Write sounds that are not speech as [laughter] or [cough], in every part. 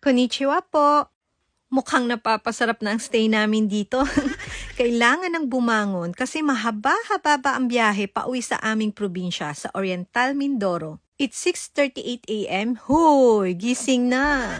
Konnichiwa po. Mukhang napapasarap na ang stay namin dito. [laughs] Kailangan ng bumangon kasi mahaba-haba pa ang biyahe pauwi sa aming probinsya sa Oriental Mindoro. It's 6.38 a.m. Hoy, gising na!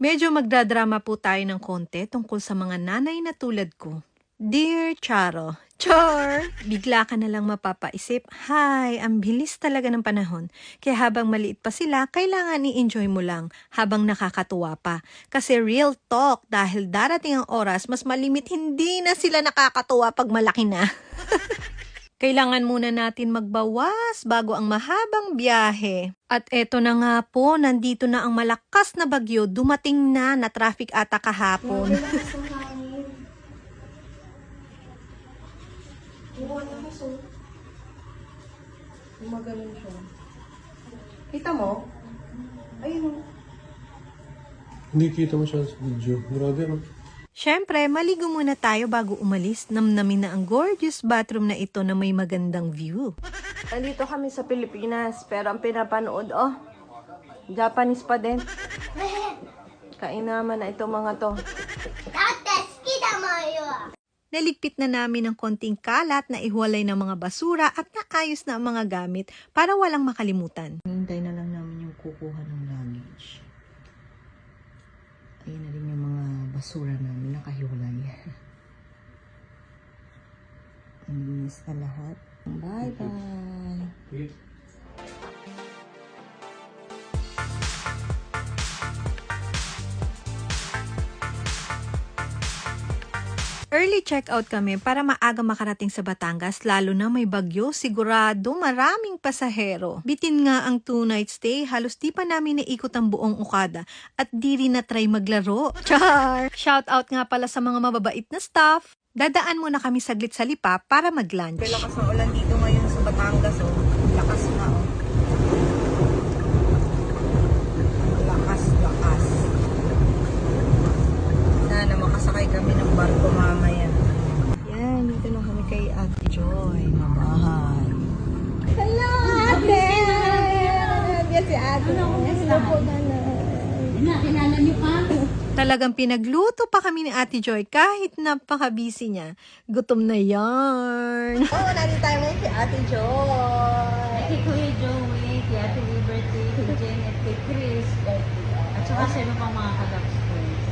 Medyo magdadrama po tayo ng konti tungkol sa mga nanay na tulad ko. Dear Charo, Char! Bigla ka na lang mapapaisip, Hi, ang bilis talaga ng panahon. Kaya habang maliit pa sila, kailangan i-enjoy mo lang habang nakakatuwa pa. Kasi real talk, dahil darating ang oras, mas malimit hindi na sila nakakatuwa pag malaki na. [laughs] Kailangan muna natin magbawas bago ang mahabang biyahe. At eto na nga po, nandito na ang malakas na bagyo, dumating na na traffic ata kahapon. [laughs] Gumaganon siya. Kita mo? Ayun. Hindi kita mo siya sa video. Grabe, no? Siyempre, maligo muna tayo bago umalis. Namnamin na ang gorgeous bathroom na ito na may magandang view. Nandito kami sa Pilipinas, pero ang pinapanood, oh, Japanese pa din. Kainaman na itong mga to. Naligpit na namin ng konting kalat na ihuwalay ng mga basura at nakayos na ang mga gamit para walang makalimutan. Hintay na lang namin yung kukuha ng luggage. Ayun na rin yung mga basura namin nakahiwalay. [laughs] Ang linis na lahat. Bye-bye! Early check-out kami para maaga makarating sa Batangas lalo na may bagyo, sigurado maraming pasahero. Bitin nga ang two night stay, halos di pa namin naikot ang buong Okada at di rin na try maglaro. [laughs] Char! Shout out nga pala sa mga mababait na staff. Dadaan muna kami saglit sa lipa para mag-lunch. Lakas ng ulan dito ngayon sa Batangas, oh. Talagang pinagluto pa kami ni Ate Joy kahit napaka-busy niya. Gutom na yarn. Oo, [laughs] oh, nandito tayo ngayon kay Ate Joy. Kay Kuya Joey, kay Ate Liberty, kay Jen, at kay Chris, at saka sa iba pang mga kadaps friends.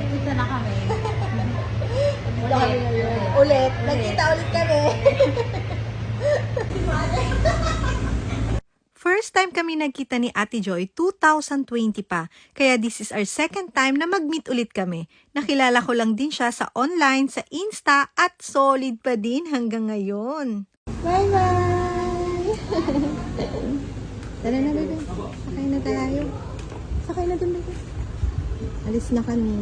Nakita na kami. [laughs] Kami ngayon. Ulit. Nagkita ulit kami. [laughs] First time kami nagkita ni Ate Joy, 2020 pa. Kaya this is our second time na mag-meet ulit kami. Nakilala ko lang din siya sa online, sa Insta, at solid pa din hanggang ngayon. Bye-bye! [laughs] Tara na, bebe. Sakay na tayo. Sakay na dun, bebe. Alis na kami.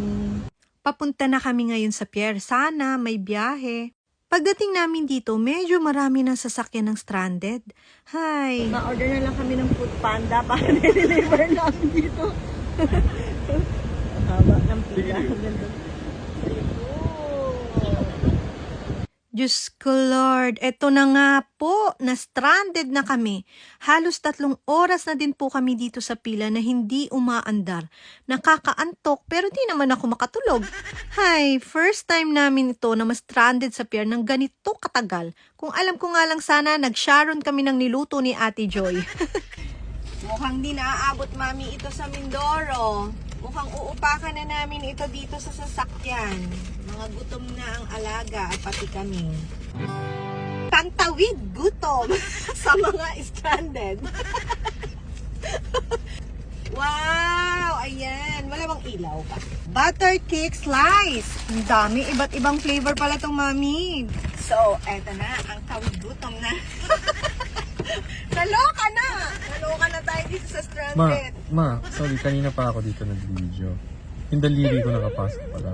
Papunta na kami ngayon sa pier. Sana may biyahe. Pagdating namin dito, medyo marami ng sasakyan ng stranded. Hi! Na-order na lang kami ng food panda para [laughs] deliver namin dito. [laughs] Haba ng pila. Diyos ko Lord, eto na nga po, na stranded na kami. Halos tatlong oras na din po kami dito sa pila na hindi umaandar. Nakakaantok pero di naman ako makatulog. Hay, first time namin ito na mas stranded sa pier ng ganito katagal. Kung alam ko nga lang sana, nag-sharon kami ng niluto ni Ate Joy. [laughs] Mukhang di naaabot mami ito sa Mindoro. Mukhang uupakan na namin ito dito sa sasakyan. Mga gutom na ang alaga at pati kami. Pantawid gutom [laughs] sa mga stranded. [laughs] wow! Ayan. Wala ilaw pa? Butter cake slice. Ang dami. Iba't ibang flavor pala itong mami. So, eto na. Ang tawid gutom na. [laughs] Naloka sa Ma, stranded. ma, sorry, kanina pa ako dito nag-video. Yung daliri ko nakapasok pala.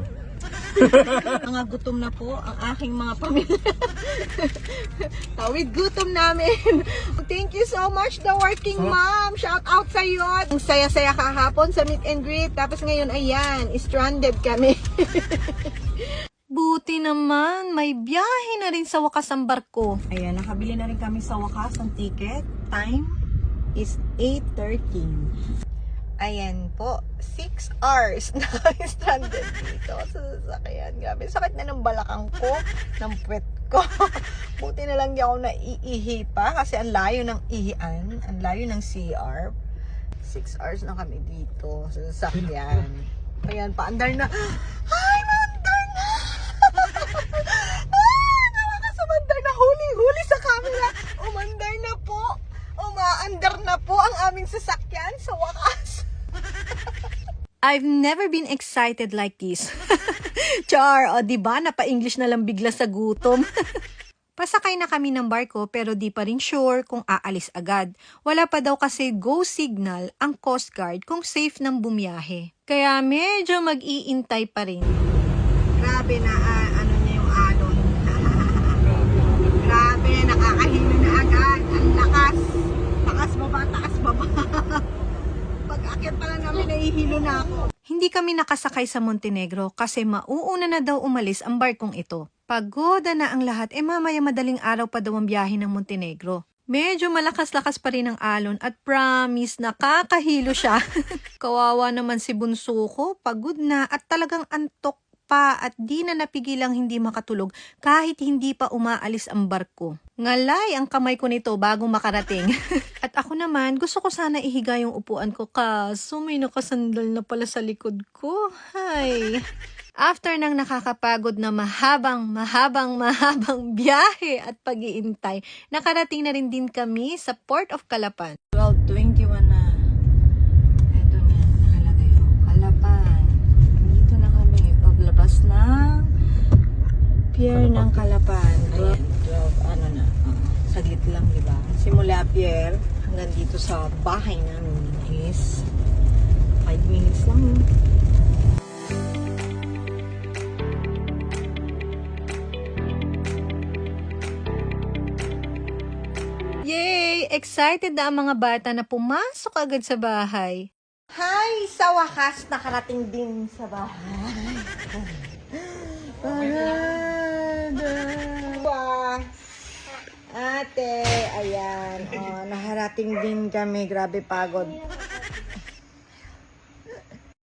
[laughs] Mga gutom na po ang aking mga pamilya. [laughs] Tawid gutom namin. [laughs] Thank you so much, the working mom. Shout out sa iyo. Ang saya-saya kahapon sa meet and greet. Tapos ngayon, ayan, stranded kami. Buti naman, may biyahe na rin sa wakas ang barko. Ayan, nakabili na rin kami sa wakas ng ticket. Time is 8.13. Ayan po, 6 hours [laughs] na kami stranded dito sa sasakyan. Grabe, sakit na ng balakang ko, ng puwet ko. [laughs] Buti na lang di ako naiihi pa kasi ang layo ng ihian, ang layo ng CR. 6 hours na kami dito sa sasakyan. Ayan, paandar na. Ay, [gasps] maandar na! ah, nakakasumandar na huli-huli sa camera. Umandar na po. Umaandar na po ang aming sasakyan sa wakas. I've never been excited like this. [laughs] Char, o di ba napa-English na lang bigla sa gutom. [laughs] Pasakay na kami ng barko pero di pa rin sure kung aalis agad. Wala pa daw kasi go signal ang Coast Guard kung safe ng bumiyahe. Kaya medyo mag-iintay pa rin. Grabe na ah, ano niya yung alon. Grabe, nakakahilo na agad. Ang lakas. Takas baba, takas baba. Pag akyat pa lang namin, nahihilo na ako. Hindi kami nakasakay sa Montenegro kasi mauuna na daw umalis ang barkong ito. Pagoda na ang lahat, eh mamaya madaling araw pa daw ang biyahe ng Montenegro. Medyo malakas-lakas pa rin ang alon at promise nakakahilo siya. [laughs] Kawawa naman si bunso ko, pagod na at talagang antok pa at di na napigilang hindi makatulog kahit hindi pa umaalis ang barko. Ngalay ang kamay ko nito bago makarating. [laughs] at ako naman, gusto ko sana ihiga yung upuan ko kaso may nakasandal na pala sa likod ko. Hay. After ng nakakapagod na mahabang, mahabang, mahabang biyahe at pag-iintay, nakarating na rin din kami sa Port of Calapan. 12.21 na. Ito na, nakalagay ko. Kalapan. Dito na kami. Paglabas ng pier ng Kalapan. Ayan, 12, ano na. ah, saglit lang, di ba? Simula pier hanggang dito sa bahay namin is 5 minutes lang. Yay! Excited na ang mga bata na pumasok agad sa bahay. Hi! Sa wakas, nakarating din sa bahay. Parada! Ate, ayan. Oh, nakarating din kami. Grabe pagod.